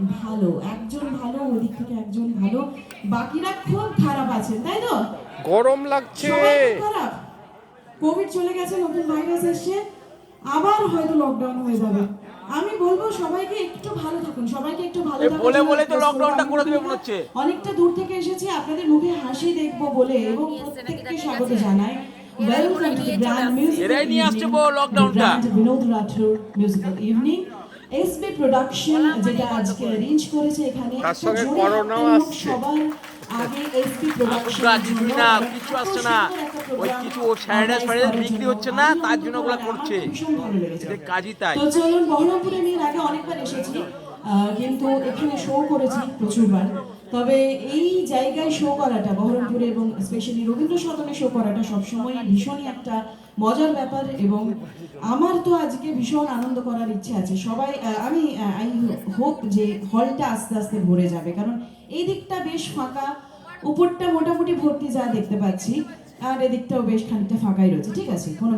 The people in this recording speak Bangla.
ভালো একজন ভালো ওদিক থেকে একজন ভালো। বাকিরা খুব খারাপ আছেন তাই তো? গরম লাগছে। খারাপ। কোভিড চলে গেছে নতুন ভাইরাস এসছে। আবার হয়তো লকডাউন হয়ে যাবে। আমি বলব সবাইকে একটু ভালো থাকুন সবাইকে একটু ভালো এই থাকার বলে তো আমি করে দেবে মনে হচ্ছে। অনেকটা দূর থেকে এসেছি আপনাদের মুখে হাসি দেখব বলে এবং প্রত্যেককে স্বাগত জানাই। Welcome to the grand music এরাই নিয়ে আসছে বউ lockdownটা। Binod Rathore musical evening SB production যেটা আজকে অ্যারেঞ্জ করেছে এখানে তার সঙ্গে করোনাও আসছে। আগে এসবি প্রোডাকশন ওগুলো না, কিচ্ছু আসছে না। ওই কিছু বিক্রি হচ্ছে না, তার জন্য ওগুলো করছে। কাজই তাই তো চলুন বহরমপুরে আমি আগে অনেকবার এসেছি কিন্তু এখানে শো করেছি প্রচুরবার তবে এই জায়গায় শো করাটা, বহরমপুরে এবং স্পেশালি রবীন্দ্র সদনে শো করাটা সবসময় ভীষণই একটা মজার ব্যাপার এবং আমার তো আজকে ভীষণ আনন্দ করার ইচ্ছে আছে। সবাই আমি আই হোপ যে হলটা আস্তে আস্তে ভরে যাবে। কারণ এই দিকটা বেশ ফাঁকা, উপরটা মোটামুটি ভর্তি যা দেখতে পাচ্ছি, আর এদিকটাও বেশ খানিকটা ফাঁকাই রয়েছে। ঠিক আছে, কোনো